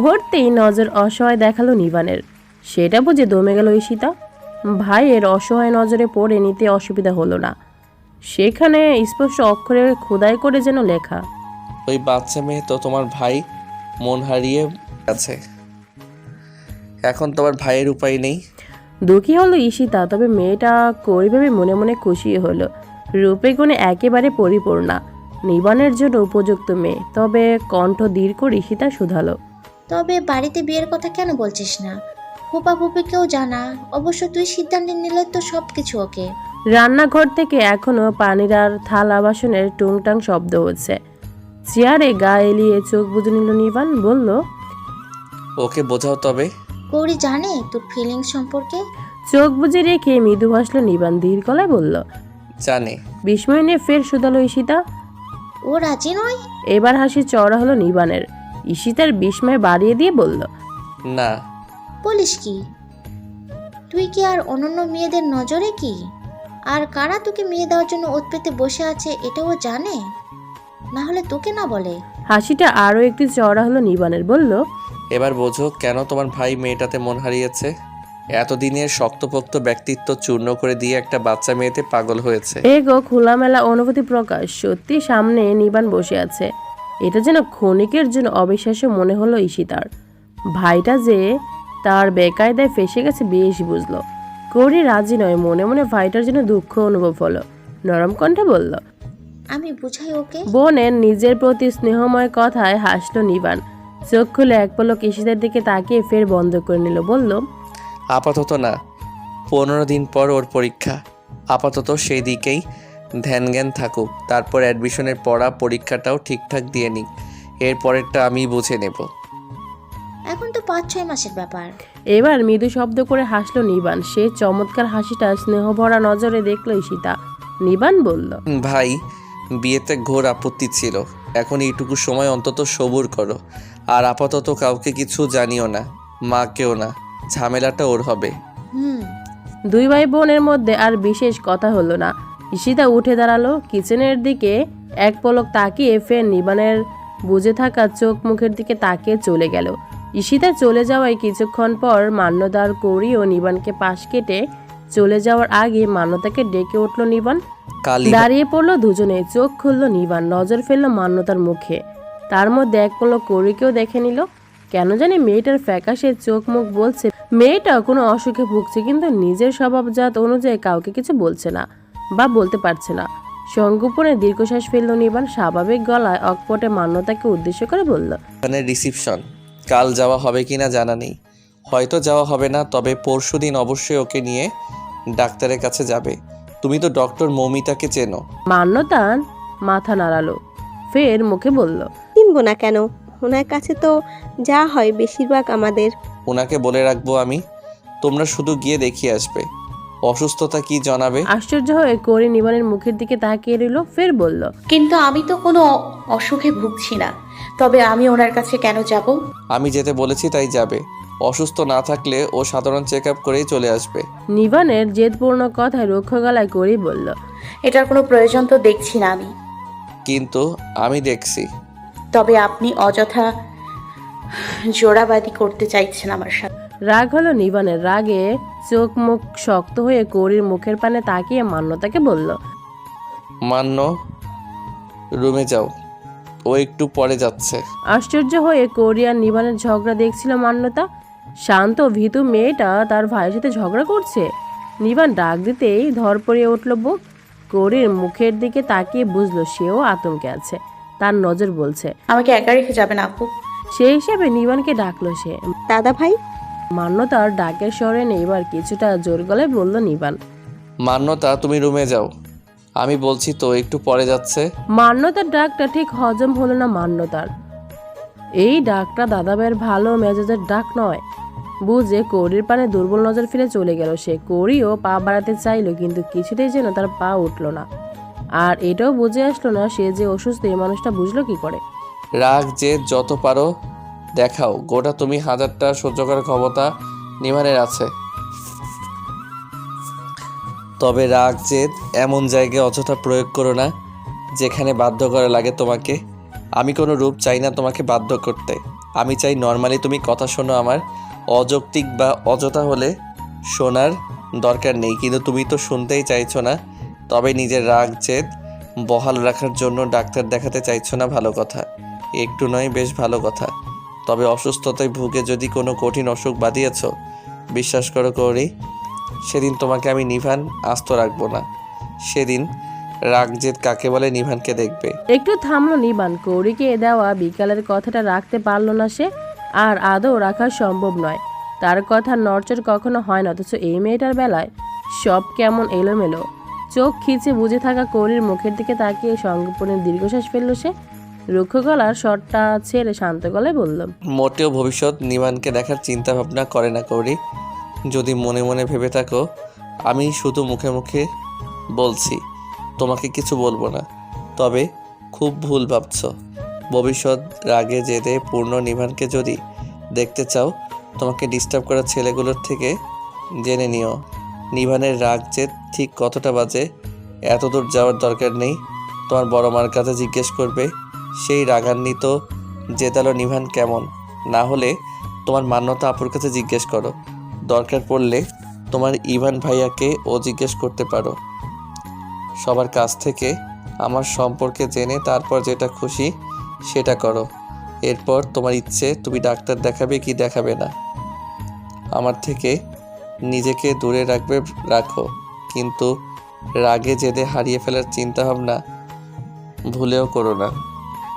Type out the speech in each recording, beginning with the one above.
মুহূর্তেই নজর অসহায় দেখাল নিবানের। সেটা বুঝে দমে গেল ঈশিতা। ভাইয়ের অসহায় নজরে পড়ে নিতে অসুবিধা হলো না। সেখানে স্পষ্ট অক্ষরে খোদাই করে যেন লেখা। ওই বাচ্চা মেয়ে তো তোমার ভাই মন হারিয়ে আছে এখন তোমার ভাইয়ের উপায় নেই। দুঃখী হলো ঈশিতা তবে মেয়েটা করিভাবে মনে মনে খুশি হলো। রূপে গুণে একেবারে পরিপূর্ণা। নিবানের জন্য উপযুক্ত মেয়ে তবে কণ্ঠ দীর্ঘ ঈশিতা শুধালো। তবে বাড়িতে বিয়ের কথা কেন বলছিস না? ফুপা ফুপিকেও জানা অবশ্য তুই সিদ্ধান্ত নিলে তো সব কিছু ওকে। রান্নাঘর থেকে এখনও পানির আর থালা বাসনের টুংটাং শব্দ হচ্ছে। চেয়ারে গা এলিয়ে চোখ বুঝে নিল নিবান বলল ওকে বোঝাও তবে। গৌরী জানে তোর ফিলিংস সম্পর্কে? চোখ বুজে রেখে মৃদু হাসলো নিবান ধীর গলায় বলল জানে। বিস্ময় নিয়ে ফের শুধালো ঈশিতা। ও রাজি নয়? এবার হাসি চড়া হলো নিবানের ঈশিতার বিস্ময় বাড়িয়ে দিয়ে বলল না। বলিস কি? তুই কি আর অনন্য মেয়েদের নজরে কি? আর কারা তোকে মেয়ে দেওয়ার জন্য ওত পেতে বসে আছে এটাও জানে? না হলে তোকে না বলে। হাসিটা আরও একটু চড়া হলো নিবানের বলল এবার বোঝো কেন তোমার ভাই মেয়েটাতে মন হারিয়েছে? এতদিনের শক্তপোক্ত ব্যক্তিত্ব চূর্ণ করে দিয়ে একটা বাচ্চা মেয়েতে পাগল হয়েছে। এগো খোলামেলা অনুভূতি প্রকাশ। সত্যি সামনে নিবান বসে আছে। এটা যেন ক্ষণিকের জন্য অবিশ্বাস্য মনে হলো ঈশিতার। ভাইটা যে তার বেকায়দায় ফেসে গেছে বেশ বুঝলো। কৌরি রাজি নয় মনে মনে ভাইটার জন্য দুঃখ অনুভব হলো। নরম কণ্ঠে বলল আমি বুঝাই ওকে। বোনের নিজের প্রতি স্নেহময় কথায় হাসলো নিবান। চোখ খুলে এক পলক ঈশিতার দিকে তাকিয়ে ফের বন্ধ করে নিল বলল আপাতত না পনেরো দিন পর ওর পরীক্ষা। আপাতত সেই দিকেই ধ্যান জ্ঞান থাকুক তারপর অ্যাডমিশনের পড়া পরীক্ষাটাও ঠিকঠাক দিয়ে নিক। এর পরেরটা আমি বুঝে নেব। এখন তো পাঁচ ছয় মাসের ব্যাপার। এবার মৃদু শব্দ করে হাসলো নিবান। সে চমৎকার হাসিটা স্নেহ ভরা নজরে দেখল ঈশিতা। নিবান বলল ভাই বিয়েতে ঘোর আপত্তি ছিল। এখন এইটুকু সময় অন্তত সবুর করো। আর আপাতত কাউকে কিছু জানিও না মাকেও না। ঝামেলাটা ওর হবে। হুম। দুই ভাই বোনের মধ্যে আর বিশেষ কথা হলো না। ঈশিতা উঠে দাঁড়াল কিচেনের দিকে এক পলক তাকিয়ে ফের নিবানের বুঝে থাকা চোখ মুখের দিকে তাকিয়ে চলে গেল। ঈশিতা চলে যাওয়ায় কিছুক্ষণ পর মান্যদার কৌরি ও নিবানকে পাশ কেটে চলে যাওয়ার আগে মান্যতাকে ডেকে উঠল নিবান। দাঁড়িয়ে পড়ল দুজনে চোখ খুললো নিবান নজর ফেলল মান্যতার মুখে। তার মধ্যে এক পলক কৌরিকেও দেখে নিল। কেন জানি মেয়েটার ফ্যাকাশে চোখ মুখ বলছে মেয়েটা কোনো অসুখে ভুগছে কিন্তু নিজের স্বভাবজাত অনুযায়ী কাউকে কিছু বলছে না। বা বলতে পারছে না। সংগোপনে দীর্ঘশ্বাস ফেলল নিবান স্বাভাবিক গলায় অকপটে মান্যতাকে উদ্দেশ্য করে বলল এখানে রিসিপশন। কাল যাওয়া হবে কিনা জানা নেই। হয়তো যাওয়া হবে না তবে পরশু দিন অবশ্যই ওকে নিয়ে ডাক্তারের কাছে যাবে। তুমি তো ডক্টর মৌমিতাকে চেনো। মান্যতান মাথা নাড়ালো ফের মুখে বলল কিনবো না কেন? ওনার কাছে তো যা হয় বেশিরভাগ আমাদের। ওনাকে বলে রাখব আমি তোমরা শুধু গিয়ে দেখিয়ে আসবে। অসুস্থতা কি জানাবে? আশ্চর্য হয়ে করি নিবানের মুখের দিকে তাকিয়ে রইল ফের বলল কিন্তু আমি তো কোনো অসুখে ভুগছি না। তবে আমি ওনার কাছে কেন যাব? আমি যেতে বলেছি তাই যাবে। অসুস্থ না থাকলে ও সাধারণ চেক আপ করেই চলে আসবে। নিবানের জেদপূর্ণ কথায় রুক্ষ গলায় করি বলল এটার কোনো প্রয়োজন তো দেখছি না আমি। কিন্তু আমি দেখছি। তবে আপনি অযথা জোড়াবাদি করতে চাইছেন আমার সাথে। রাগ হলো নিবানের রাগে চোখ মুখ শক্ত হয়ে কৌরির মুখের পানে তাকিয়ে মান্যতাকে বলল মান্য রুমে যাও। ও একটু পরে যাচ্ছে। আশ্চর্য হয়ে কৌরি আর নিবানের ঝগড়া দেখছিল মান্যতা। শান্ত ভীতু মেয়েটা তার ভাইয়ের সাথে ঝগড়া করছে। নিবান ডাক দিতেই ধর পড়িয়ে উঠল বুক। কৌরির মুখের দিকে তাকিয়ে বুঝলো সেও আতঙ্কে আছে। তার নজর বলছে আমাকে একা রেখে যাবেন আপু। সেই হিসাবে নিবানকে ডাকলো সে। দাদা ভাই মান্যতার ডাকের স্বরে এবার কিছুটা জোর গলায় বলল নিবান মান্যতা তুমি রুমে যাও। আমি বলছি তো একটু পরে যাচ্ছে। মান্যতার ডাকটা ঠিক হজম হলো না মান্যতার। এই ডাকটা দাদাবের ভালো মেজাজের ডাক নয়। বুঝে কৌরির পানে দুর্বল নজর ফিরে চলে গেল সে। কৌরিও পা বাড়াতে চাইলো কিন্তু কিছুতেই যেন তার পা উঠল না। আর এটাও বুঝে আসলো না সে যে অসুস্থ এই মানুষটা বুঝলো কি করে? রাগ যে যত পারো দেখাও, গোটা তুমি হাজারটা সহ্য করার ক্ষমতা নিভানের আছে। তবে রাগ, জেদ এমন জায়গায় অযথা প্রয়োগ করো না, যেখানে বাধ্য করা লাগে তোমাকে। আমি কোনো রূপ চাই না তোমাকে বাধ্য করতে। আমি চাই নর্মালি তুমি কথা শোনো আমার। অযৌক্তিক বা অযথা হলে শোনার দরকার নেই, কিন্তু তুমি তো শুনতেই চাইছো না। তবে নিজের রাগ, জেদ বহাল রাখার জন্য ডাক্তার দেখাতে চাইছো না ভালো কথা। একটু নয়, বেশ ভালো কথা। তবে অসুস্থতায় ভুগে যদি কোনো কঠিন অসুখ বাঁধিয়েছ, বিশ্বাস করো কৌরি সেদিন তোমাকে আমি নিভান আস্ত রাখব না। সেদিন রাগ জেদ কাকে বলে নিভানকে দেখবে। একটু থামলো নিবান। কৌরিকে দেওয়া বিকালের কথাটা রাখতে পারল না সে, আর আদৌ রাখা সম্ভব নয়। তার কথা নড়চড় কখনো হয় না, অথচ এই মেয়েটার বেলায় সব কেমন এলোমেলো। চোখ খিচে বুঝে থাকা কৌরির মুখের দিকে তাকিয়ে সঙ্গপনে দীর্ঘশ্বাস ফেলল সে রুক্ষ গলার শটটা ছেড়ে শান্ত গলায় বলল, মোটেও ভবিষ্যৎ নিভানকে দেখার চিন্তা ভাবনা করে না, কৌরি। যদি মনে মনে ভেবে থাকো, আমি শুধু মুখে মুখে বলছি, তোমাকে কিছু বলব না। তবে খুব ভুল ভাবছ। ভবিষ্যৎ রাগে জেদে পূর্ণ নিভানকে যদি দেখতে চাও, তোমাকে ডিস্টার্ব করা ছেলেগুলোর থেকে জেনে নিও। নিভানের রাগ জেদ ঠিক কতটা বাজে এত দূর যাওয়ার দরকার নেই। তোমার বড় মার কাছে জিজ্ঞেস করবে সেই রাগান্বিত জেদালো নিভান কেমন? না হলে তোমার মান্যতা আপুর কাছে জিজ্ঞেস করো। দরকার পড়লে তোমার ইভান ভাইয়াকে ও জিজ্ঞেস করতে পারো। সবার কাছ থেকে আমার সম্পর্কে জেনে তারপর যেটা খুশি সেটা করো। এরপর তোমার ইচ্ছে, তুমি ডাক্তার দেখাবে কি দেখাবে না। আমার থেকে নিজেকে দূরে রাখবে, রাখো। কিন্তু রাগে জেদে হারিয়ে ফেলার চিন্তা ভাবনা ভুলেও করো না।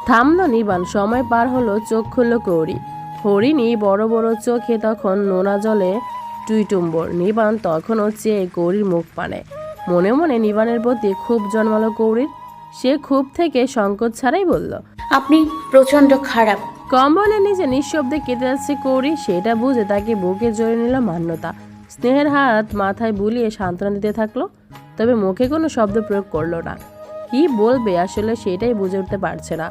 থামলো নিবান সময় পার হলো চোখ খুললো কৌরি হরিণী বড় বড় চোখে তখন নোনা জলে টুইটুম্বর। নিবান তখনও চেয়ে কৌরির মুখ পানে মনে মনে নিবানের প্রতি খুব জন্মালো কৌরির সে খুব থেকে সংকোচ ছাড়াই বলল আপনি প্রচণ্ড খারাপ। কম্বলের নিচে নিঃশব্দে কেটে যাচ্ছে কৌরি সেটা বুঝে তাকে বুকে জড়িয়ে নিল মান্যতা। স্নেহের হাত মাথায় বুলিয়ে সান্ত্বনা দিতে থাকল তবে মুখে কোনো শব্দ প্রয়োগ করল না। কি বলবে আসলে সেটাই বুঝে উঠতে পারছে না।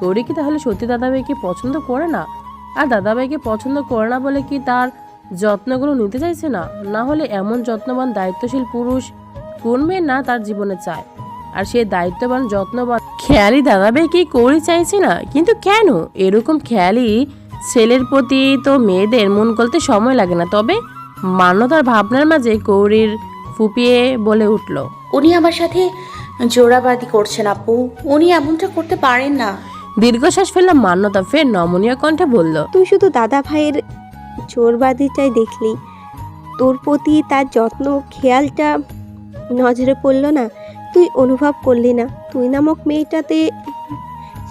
কৌরি কি তাহলে সত্যি দাদাভাইকে পছন্দ করে না? আর দাদাভাইকে পছন্দ করে না বলে কি তার যত্নগুলো নিতে চাইছে না? না হলে এমন যত্নবান, দায়িত্বশীল পুরুষ কোন মেয়ে না তার জীবনে চায়? আর সে দায়িত্ববান, যত্নবান খেয়ালি দাদাভাই কি কৌরি চাইছে না? কিন্তু কেন? এরকম খেয়ালি ছেলের প্রতি তো মেয়েদের মন গলতে সময় লাগে না। তবে মান্যতার ভাবনার মাঝে কৌরির ফুপিয়ে বলে উঠল, উনি আমার সাথে জোড়াবাদি করছেন আপু। উনি এমনটা করতে পারেন না। দীর্ঘশ্বাস ফেললাম, মান্যতা ফের নমনীয় কণ্ঠে বলল, তুই শুধু দাদা ভাইয়ের চোরবাদিটাই দেখলি। তোর প্রতি তার যত্ন, খেয়ালটা নজরে পড়ল না। তুই অনুভব করলি না। তুই নামক মেয়েটাতে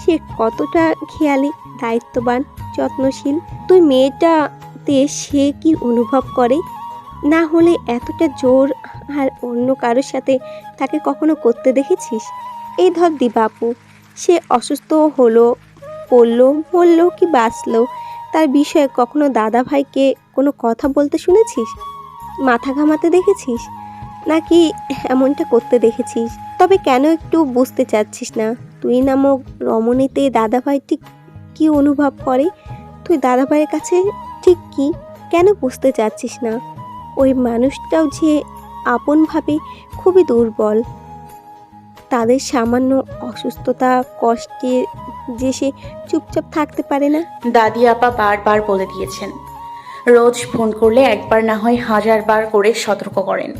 সে কতটা খেয়ালি, দায়িত্ববান, যত্নশীল। তুই মেয়েটাতে সে কি অনুভব করে? না হলে এতটা জোর আর অন্য কারোর সাথে তাকে কখনো করতে দেখেছিস? এই ধর দিবাপু। সে অসুস্থ হলো, পড়ল, মরলো কি বাঁচলো, তার বিষয়ে কখনো দাদা ভাইকে কোনো কথা বলতে শুনেছিস? মাথা ঘামাতে দেখেছিস? নাকি এমনটা করতে দেখেছিস? তবে কেন একটু বুঝতে চাচ্ছিস না? তুই নামক রমণীতে দাদা ভাই ঠিক কী অনুভব করে? তুই দাদা ভাইয়ের কাছে ঠিক কি? কেন বুঝতে চাচ্ছিস না? ওই মানুষটাও যে আপনভাবে খুবই দুর্বল। তাদের সামান্য অসুস্থতা কষ্টে যে সে চুপচাপ থাকতে পারে না? দাদি আপা বারবার বলে দিয়েছেন রোজ ফোন করলে একবার না হয় হাজার বার করে সতর্ক করেন।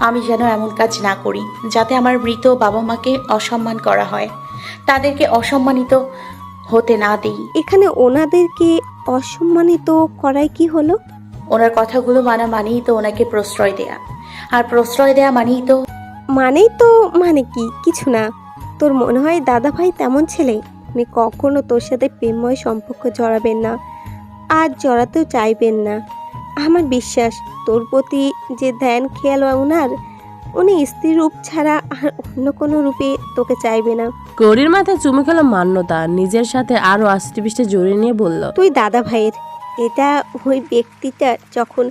আমি যেন এমন কাজ না করি যাতে আমার মৃত বাবা মাকে অসম্মান করা হয়। তাদেরকে অসম্মানিত হতে না দিই। এখানে ওনাদেরকে অসম্মানিত করায় কি হলো? ওনার কথাগুলো মানা মানেই তো ওনাকে প্রশ্রয় দেয়া। আর প্রশ্রয় দেয়া মানেই তো মানেই তো মানে কি? কিছু না। তোর মনে হয় দাদা ভাই তেমন ছেলে? উনি কখনো তোর সাথে প্রেমময় সম্পর্ক জড়াবেন না। আর জড়াতেও চাইবেন না। আমার বিশ্বাস তোর প্রতি যে ধ্যান খেয়াল ওনার উনি স্ত্রী রূপ ছাড়া আর অন্য কোনো রূপে তোকে চাইবে না। গৌরীর মাথায় চুমে খেলো মান্যতা নিজের সাথে আরও আষ্টে পৃষ্ঠে জড়িয়ে নিয়ে বলল তুই দাদা ভাইয়ের এটা ওই ব্যক্তিটা যখন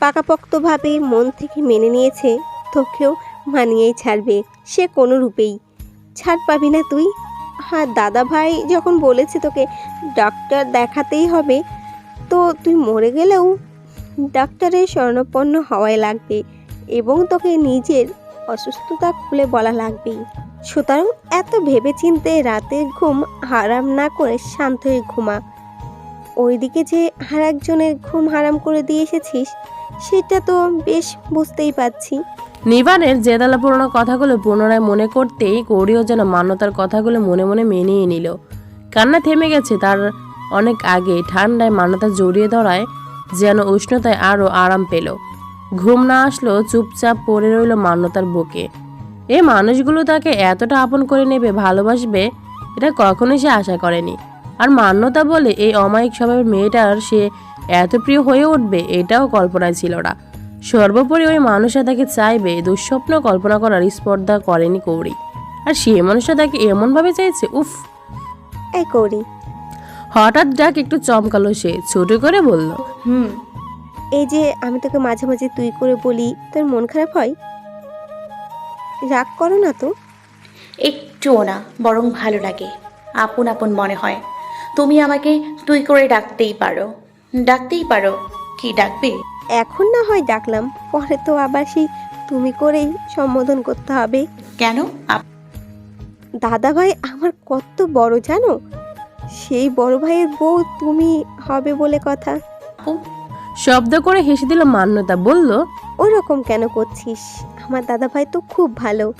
পাকাপোক্তভাবে মন থেকে মেনে নিয়েছে তোকেও মানিয়েই ছাড়বে, সে কোনো রূপেই। ছাড় পাবি না তুই। হ্যাঁ দাদা ভাই যখন বলেছে তোকে ডাক্তার দেখাতেই হবে, তো তুই মরে গেলেও ডাক্তারের স্বর্ণপন্ন হওয়াই লাগবে এবং তোকে নিজের অসুস্থতা খুলে বলা লাগবে সুতরাং এত ভেবেচিন্তে রাতের ঘুম হারাম না করে শান্ত হয়ে ঘুমা। ওইদিকে যে আর একজনের ঘুম হারাম করে দিয়ে এসেছিস, সেটা তো বেশ বুঝতেই পারছি। নিবানের জেদালা পুরোনো কথাগুলো পুনরায় মনে করতেই কৌড়িও যেন মান্যতার কথাগুলো মনে মনে মেনেই নিল। কান্না থেমে গেছে তার অনেক আগে, ঠান্ডায় মান্যতা জড়িয়ে ধরায় যেন উষ্ণতায় আরও আরাম পেল। ঘুম না আসলো চুপচাপ পড়ে রইল মান্যতার বুকে। এই মানুষগুলো তাকে এতটা আপন করে নেবে, ভালোবাসবে, এটা কখনোই সে আশা করেনি। আর মান্যতা বলে এই অমায়িক স্বভাবের মেয়েটার সে এত প্রিয় হয়ে উঠবে, এটাও কল্পনায় ছিল না। সর্বোপরি ওই মানুষটা তাকে চাইবে দুঃস্বপ্ন কল্পনা করার স্পর্ধা করেনি কৌড়ি আর সে মানুষটা তাকে এমনভাবে চাইছে উফ। এই করি। হঠাৎ ডাক একটু চমকালো সে ছোট করে বলল হুম এই যে আমি তোকে মাঝে মাঝে তুই করে বলি তোর মন খারাপ হয়? রাগ করো না তো। একটুও না বরং ভালো লাগে আপন আপন মনে হয়। তুমি আমাকে তুই করে ডাকতেই পারো। ডাকতেই পারো কি ডাকবে? এখন না হয় ডাকলাম পরে তো আবার সেই তুমি করেই সম্বোধন করতে হবে। কেন? আপ- দাদা ভাই আমার কত বড় জানো? সেই বড় ভাইয়ের বউ তুমি হবে বলে কথা। আপু শব্দ করে হেসে দিল মান্যতা বলল ওই রকম কেন করছিস? আমার দাদা ভাই তো খুব ভালো।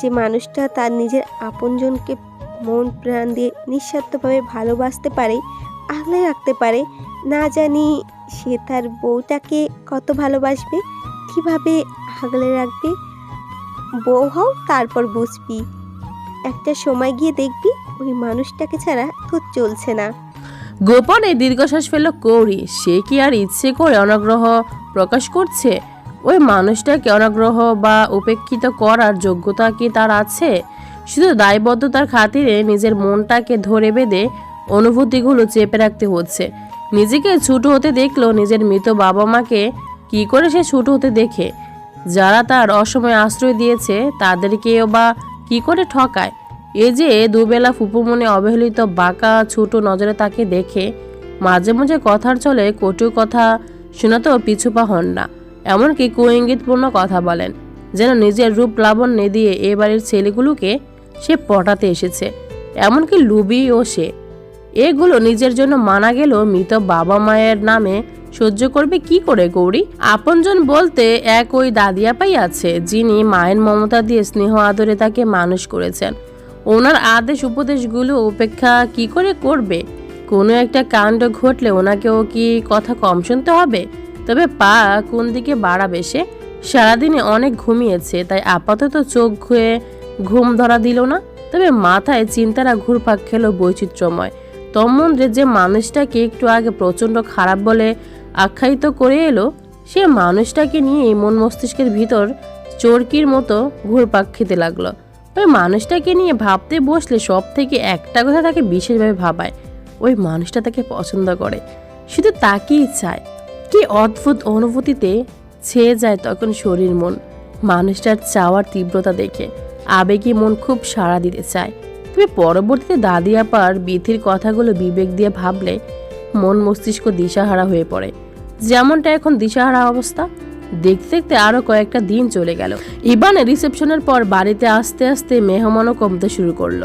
যে মানুষটা তার নিজের আপনজনকে মন প্রাণ দিয়ে নিঃস্বার্থভাবে ভালোবাসতে পারে আগলে রাখতে পারে না জানি সে তার বউটাকে কত ভালোবাসবে? কীভাবে আগলে রাখবে? বউ হও, তারপর বুঝবি। একটা সময় গিয়ে দেখবি, ওই মানুষটাকে ছাড়া তোর চলছে না। গোপনে দীর্ঘশ্বাস ফেলল কৌরি। সে কি আর ইচ্ছে করে অনাগ্রহ প্রকাশ করছে? ওই মানুষটাকে অনাগ্রহ বা উপেক্ষিত করার যোগ্যতা কি তার আছে? শুধু দায়বদ্ধতার খাতিরে নিজের মনটাকে ধরে বেঁধে অনুভূতিগুলো চেপে রাখতে হচ্ছে। নিজেকে ছোট হতে দেখল নিজের মৃত বাবা মাকে। কি করে সে ছোট হতে দেখে? যারা তার অসময়ে আশ্রয় দিয়েছে, তাদেরকেও বা কি করে ঠকায়? এ যে দুবেলা ফুপুমনে অবহেলিত বাঁকা, ছোট নজরে তাকে দেখে, মাঝে মাঝে কথার চলে কটু কথা শোনাতেও পিছু পা হন না। এমনকি কুইঙ্গিতপূর্ণ কথা বলেন, যেন নিজের রূপ লাবণ্যে দিয়ে এ বাড়ির ছেলেগুলোকে সে পটাতে এসেছে। এমনকি লুবি ও সে এগুলো নিজের জন্য মানা গেল মৃত বাবা মায়ের নামে সহ্য করবে কি করে, গৌরী? আপনজন বলতে এক ওই দাদিয়াপাই আছে, যিনি মায়ের মমতা দিয়ে স্নেহ আদরে তাকে মানুষ করেছেন। ওনার আদেশ উপদেশগুলো উপেক্ষা কি করে করবে? কোনো একটা কাণ্ড ঘটলে ওনাকেও কি কথা কম শুনতে হবে? তবে পা কোন দিকে বাড়াবে সে? সারাদিনে অনেক ঘুমিয়েছে, তাই আপাতত চোখ ঘুয়ে ঘুম ধরা দিল না। তবে মাথায় চিন্তারা ঘুরপাক খেলো বৈচিত্র্যময়। তন্মন্দ্রে যে মানুষটাকে একটু আগে প্রচণ্ড খারাপ বলে আখ্যায়িত করে এলো, সে মানুষটাকে নিয়ে মন মস্তিষ্কের ভিতর চরকির মতো ঘুরপাক খেতে লাগল। ওই মানুষটাকে নিয়ে ভাবতে বসলে সব থেকে একটা কথা তাকে বিশেষভাবে ভাবায়, ওই মানুষটা তাকে পছন্দ করে। শুধু তাকেই চায়। কি অদ্ভুত অনুভূতিতে ছেয়ে যায় তখন শরীর মন। মানুষটার চাওয়ার তীব্রতা দেখে। আবেগী মন খুব সাড়া দিতে চায়। তবে পরবর্তীতে দাদি আপার বিথির কথাগুলো বিবেক দিয়ে ভাবলে মন মস্তিষ্ক দিশাহারা হয়ে পড়ে। যেমনটা এখন দিশাহারা অবস্থা, দেখতে দেখতে আরও কয়েকটা দিন চলে গেল। ইবানে রিসেপশনের পর বাড়িতে আস্তে আস্তে মেহমানও কমতে শুরু করল।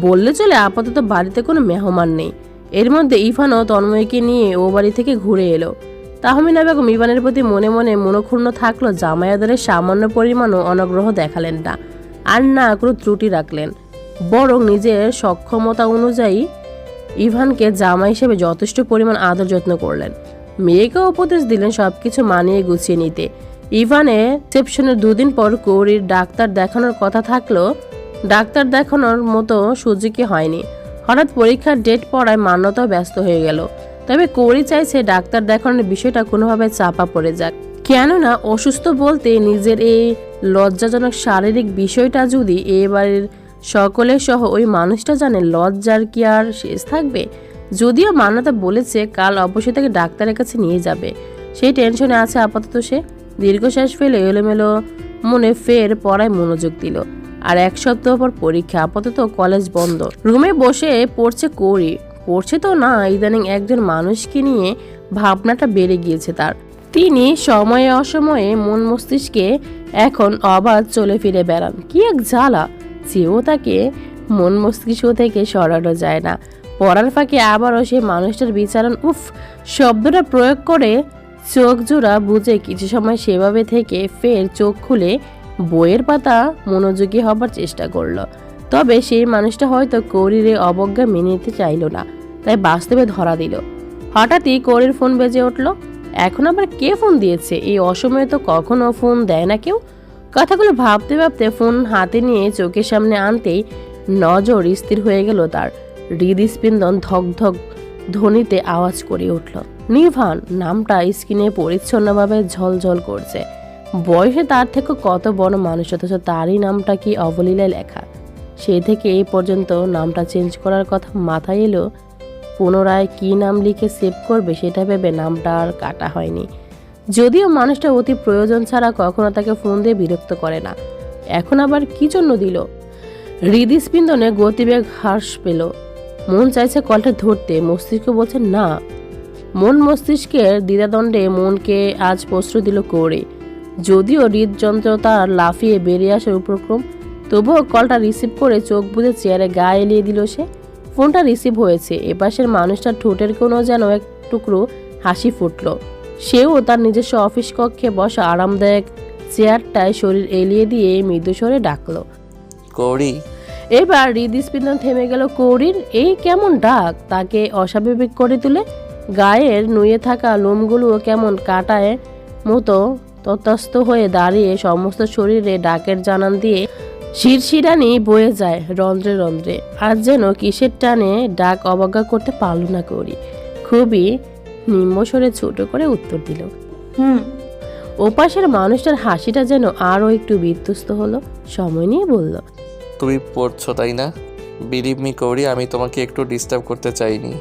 বললে চলে, আপাতত বাড়িতে কোনো মেহমান নেই। এর মধ্যে ইফানও তন্ময়কে নিয়ে ও বাড়ি থেকে ঘুরে এলো। তাহমিনা বেগম ইবানের প্রতি মনে মনে মনক্ষুণ্ণ থাকল জামায়াদারের সামান্য পরিমাণও অনগ্রহ দেখালেন না। আর না কোনো ত্রুটি রাখলেন। বরং নিজের সক্ষমতা অনুযায়ী ইভানকে জামা হিসেবে যথেষ্ট পরিমাণ আদর যত্ন করলেন। মেয়েকে উপদেশ দিলেন সবকিছু মানিয়ে গুছিয়ে নিতে। ইভানে রিসেপশনের দুদিন পর কৌরির ডাক্তার দেখানোর কথা থাকলেও ডাক্তার দেখানোর মতো সুযোগই হয়নি। হঠাৎ পরীক্ষার ডেট পড়ায় মান্যতাও ব্যস্ত হয়ে গেল। তবে কৌরি চাইছে ডাক্তার দেখানোর বিষয়টা কোনোভাবে চাপা পড়ে যাক। কেননা অসুস্থ বলতে নিজের এই লজ্জাজনক শারীরিক বিষয়টা যদি এবারের সকলের সহ ওই মানুষটা জানে লজ্জার কি আর শেষ থাকবে? যদিও মান্যতা বলেছে কাল অবশ্যই তাকে ডাক্তারের কাছে নিয়ে যাবে। সেই টেনশনে আছে আপাতত সে। দীর্ঘশ্বাস ফেলে এলোমেলো মনে ফের পড়ায় মনোযোগ দিল। আর এক সপ্তাহ পর পরীক্ষা, আপাতত কলেজ বন্ধ। রুমে বসে পড়ছে কৌরি। পড়ছে তো না, ইদানিং একজন মানুষকে নিয়ে ভাবনাটা বেড়ে গিয়েছে তার। তিনি সময়ে অসময়ে মন মস্তিষ্কে এখন অবাধ চলে ফিরে বেড়ান। কি এক জ্বালা! যেও তাকে মন মস্তিষ্ক থেকে সরানো যায় না। পড়ার ফাঁকে আবারও সে মানুষটার বিচারণ, উফ, শব্দটা প্রয়োগ করে চোখ জোড়া বুঝে কিছু সময় সেভাবে থেকে ফের চোখ খুলে বইয়ের পাতা মনোযোগী হবার চেষ্টা করল। তবে সেই মানুষটা হয়তো কৌরিরে অবজ্ঞা মেনে নিতে চাইল না, তাই বাস্তবে ধরা দিল। হঠাৎই কৌরির ফোন বেজে উঠল, এখন আবার কে ফোন দিয়েছে? এই অসময়ে তো কখনো ফোন দেয় না কেউ? কথাগুলো ভাবতে ভাবতে ফোন হাতে নিয়ে চোখের সামনে আনতেই নজর স্থির হয়ে গেল তার। হৃদস্পন্দন ধক ধক ধ্বনিতে আওয়াজ করে উঠল। নির্ভান, নামটা স্ক্রিনে পরিচ্ছন্নভাবে ঝলঝল করছে। বয়সে তার থেকে কত বড় মানুষ, অথচ তারই নামটা কি অবলীলায় লেখা? সেই থেকে এই পর্যন্ত নামটা চেঞ্জ করার কথা মাথায় এলো, পুনরায় কি নাম লিখে সেভ করবে সেটা ভেবে নামটা আর কাটা হয়নি। যদিও মানুষটা অতি প্রয়োজন ছাড়া কখনো তাকে ফোন দিয়ে বিরক্ত করে না। এখন আবার কি জন্য দিল? হৃদস্পন্দনে গতিবেগ হ্রাস পেল। মন চাইছে কলটা ধরতে। মস্তিষ্ক বলছে, না। মন মস্তিষ্কের দ্বিধাদণ্ডে মনকে আজ প্রশ্রয় দিল করে। যদিও হৃদযন্ত্র তার লাফিয়ে বেরিয়ে আসার উপক্রম, তবুও কলটা রিসিভ করে চোখ বুঝে চেয়ারে গা এলিয়ে দিল সে। ফোনটা রিসিভ হয়েছে। এপাশের মানুষটার ঠোঁটের কোনো যেন এক টুকরো হাসি ফুটল। সেও তার নিজস্ব অফিস কক্ষে বসা আরামদায়ক চেয়ারটায় শরীর এলিয়ে দিয়ে মৃদু স্বরে ডাকলো। কৌরি এবার হৃদস্পন্দন থেমে গেল কৌরির এই কেমন ডাক? তাকে অস্বাভাবিক করে তুলে গায়ের নুয়ে থাকা লোমগুলো কেমন কাটায় মতো ততস্থ হয়ে দাঁড়িয়ে সমস্ত শরীরে ডাকের জানান দিয়ে শিরশিরানি বয়ে যায় রন্ধ্রে রন্ধ্রে। আজ যেন কিসের টানে ডাক অবজ্ঞা করতে পারল না কৌরি খুবই নিম্নস্বরে ছোট করে উত্তর দিল হুম। ওপাশের মানুষটার হাসিটা যেন আরও একটু বিধ্বস্ত হলো। সময় নিয়ে বলল তুমি পড়ছো তাই না? বিলিভ মি কৌরি আমি তোমাকে একটু ডিস্টার্ব করতে চাইনি।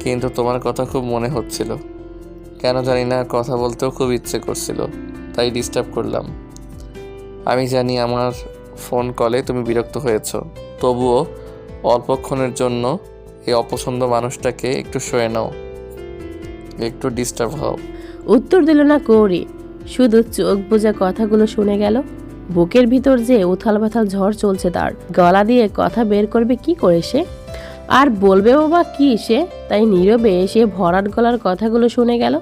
কিন্তু তোমার কথা খুব মনে হচ্ছিল। কেন জানি না কথা বলতেও খুব ইচ্ছে করছিল তাই ডিস্টার্ব করলাম। আমি জানি আমার ফোন কলে তুমি বিরক্ত হয়েছ। তবুও অল্পক্ষণের জন্য এই অপছন্দ মানুষটাকে একটু সয়ে নাও। একটু ডিস্টার্ব হও। উত্তর দিল না কৌরি। শুধু চোখ বোঝা কথাগুলো শুনে গেল। বুকের ভিতর যে উথাল পাথাল ঝড় চলছে তার। গলা দিয়ে কথা বের করবে কি করে সে? আর বলবেও বা কি সে? তাই নীরবে সে ভরাট গলার কথাগুলো শুনে গেল।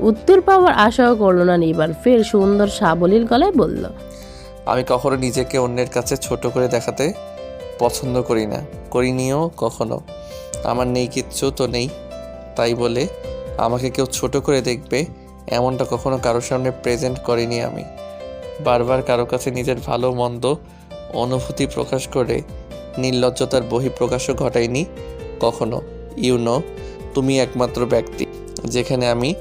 উত্তর পাওয়ার আশাও করল না নিবার ফের সুন্দর সাবলীল গলায় বলল আমি কখনো নিজেকে অন্যের কাছে ছোট করে দেখাতে পছন্দ করি না। করিনিও কখনো। আমার নেই কিচ্ছু তো নেই। তাই বলে আমাকে কেউ ছোট করে দেখবে, এমনটা কখনো কারোর সামনে প্রেজেন্ট করিনি আমি। বারবার কারও কাছে নিজের ভালো, মন্দ অনুভূতি প্রকাশ করে নির্লজ্জতার বহিঃপ্রকাশও ঘটাইনি কখনো। ইউনো তুমি একমাত্র ব্যক্তি, যেখানে আমি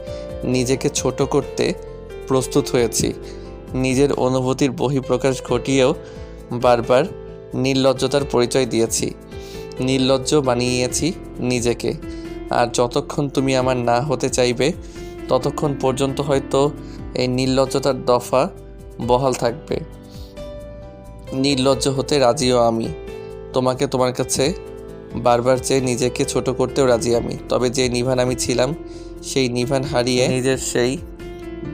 নিজেকে ছোট করতে প্রস্তুত হয়েছি। নিজের অনুভূতির বহিঃপ্রকাশ ঘটিয়েও বারবার নির্লজ্জতার পরিচয় দিয়েছি। নির্লজ্জ বানিয়েছি নিজেকে। আর যতক্ষণ তুমি আমার না হতে চাইবে, ততক্ষণ পর্যন্ত হয়তো এই নির্লজ্জতার দফা বহাল থাকবে। নির্লজ্জ হতে রাজিও আমি। তোমাকে তোমার কাছে বারবার চেয়ে নিজেকে ছোট করতেও রাজি আমি। তবে যে নিভান আমি ছিলাম, সেই নিভান হারিয়ে নিজের সেই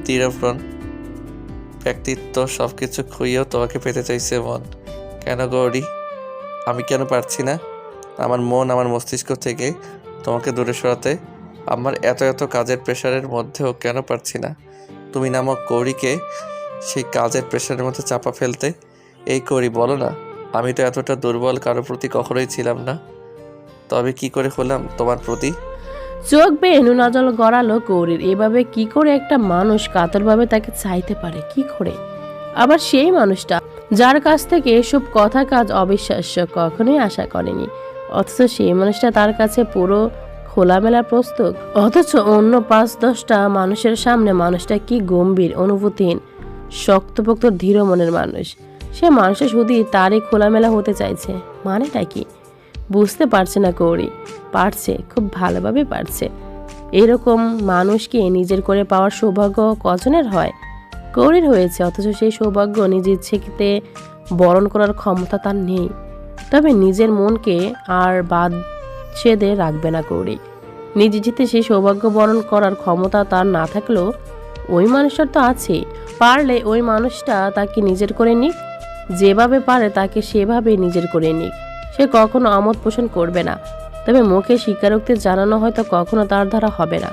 দৃঢ়প্রণ ব্যক্তিত্ব সব কিছু খুইয়েও তোমাকে পেতে চাইছে মন। কেন গৌরী? আমি কেন পারছি না? আমার মন আমার মস্তিষ্ক থেকে তোমাকে দূরে সরাতে আমার এত এত কাজের প্রেশারের মধ্যেও কেন পারছি না? তুমি নামক কৌরিকে সেই কাজের প্রেশারের মধ্যে চাপা ফেলতে এই করি বলো না, আমি তো এতটা দুর্বল কারোর প্রতি কখনোই ছিলাম না। তবে কি করে হলাম তোমার প্রতি? চোখ বেয়ে নুনাজল গড়ালো কৌরির, এভাবে কি করে একটা মানুষ কাতরভাবে তাকে চাইতে পারে, কি করে? আবার সেই মানুষটা, যার কাছ থেকে এসব কথা কাজ অবিশ্বাস্য, কখনোই আশা করেনি। অথচ সেই মানুষটা তার কাছে পুরো খোলামেলা প্রস্তুত। অথচ অন্য পাঁচ, দশটা মানুষের সামনে মানুষটা কি গম্ভীর, অনুভূতিহীন, শক্তপোক্ত, ধীর মনের মানুষ। সে মানুষটা শুধুই তারই খোলামেলা হতে চাইছে। মানেটা কি? বুঝতে পারছে না কৌরি। পারছে, খুব ভালোভাবে পারছে। এরকম মানুষকে নিজের করে পাওয়ার সৌভাগ্য কজনের হয়? কৌরির হয়েছে, অথচ সেই সৌভাগ্য নিজ ইচ্ছেতে বরণ করার ক্ষমতা তার নেই। তবে নিজের মনকে আর বাদ ছেদে রাখবে না কৌরি নিজ ইচ্ছেতে সেই সৌভাগ্য বরণ করার ক্ষমতা তার না থাকলেও ওই মানুষটার তো আছেই পারলে ওই মানুষটা তাকে নিজের করে নিক, যেভাবে পারে তাকে সেভাবে নিজের করে নিক। সে কখনো আমোদ পোষণ করবে না, তবে মুখে স্বীকারোক্তি জানানো হয়তো কখনো তার দ্বারা হবে না।